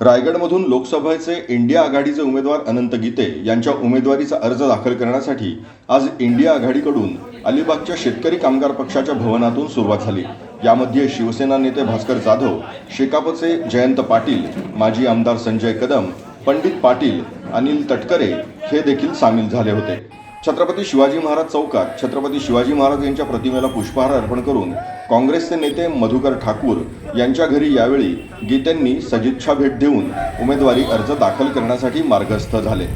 रायगडमधून लोकसभेचे इंडिया आघाडीचे उमेदवार अनंत गीते यांच्या उमेदवारीचा अर्ज दाखल करण्यासाठी आज इंडिया आघाडीकडून अलिबागच्या शेतकरी कामगार पक्षाच्या भवनातून सुरुवात झाली. यामध्ये शिवसेना नेते भास्कर जाधव शेकापचे जयंत पाटील माजी आमदार संजय कदम पंडित पाटील अनिल तटकरे हे देखील सामील झाले होते. छत्रपती शिवाजी महाराज चौकात छत्रपती शिवाजी महाराज यांच्या प्रतिमेला पुष्पहार अर्पण करून काँग्रेसचे नेते मधुकर ठाकूर यांच्या घरी यावेळी गीतेंनी सदिच्छा भेट देऊन उमेदवारी अर्ज दाखल करण्यासाठी मार्गस्थ झाले.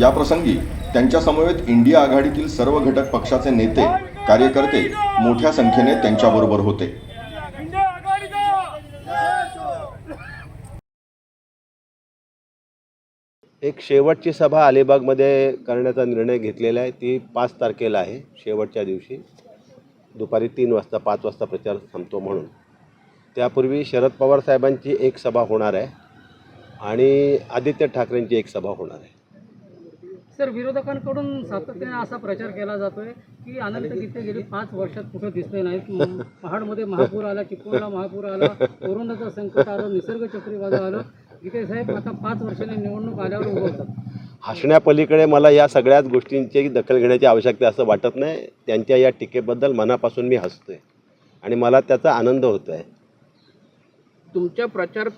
याप्रसंगी त्यांच्यासमवेत इंडिया आघाडीतील सर्व घटक पक्षाचे नेते कार्यकर्ते मोठ्या संख्येने त्यांच्याबरोबर होते इंडिया आघाडीचा एक शेवटची सभा अलिबागमध्ये करण्याचा निर्णय घेतलेला आहे. ती पाच तारखेला आहे शेवटच्या दिवशी. दुपारी तीन वाजता पाच वाजता प्रचार थांबतो म्हणून. त्यापूर्वी शरद पवार साहेबांची एक सभा होणार आहे आणि आदित्य ठाकरेंची एक सभा होणार आहे. सर विरोधकांकडून सातत्याने असा प्रचार केला जातोय की अनंत गीते गेली पाच वर्षात कुठे दिसले नाहीत. पहाडमध्ये महापूर आला चिपळूणला महापूर आला कोरोनाचं संकट आलं निसर्ग चक्रीवादळ आलं. गीते साहेब आता पाच वर्षांनी निवडणूक आल्यावर उभं होतात. हसण्यापलीकडे मला या सगळ्याच गोष्टींची दखल घेण्याची आवश्यकता असं वाटत नाही. त्यांच्या या टीकेबद्दल मनापासून मी हसतोय. आणि मला त्याचा आनंद होतो आहे तुमच्या प्रचार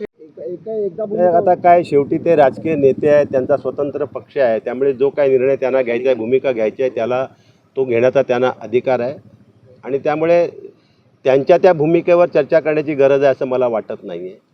आता काय शेवटी ते राजकीय नेते आहेत त्यांचा स्वतंत्र पक्ष आहे. त्यामुळे जो काय निर्णय त्यांना घ्यायचा आहे भूमिका घ्यायची आहे त्याला तो घेण्याचा त्यांना अधिकार आहे. आणि त्यामुळे त्यांच्या त्या भूमिकेवर चर्चा करण्याची गरज आहे असं मला वाटत नाही आहे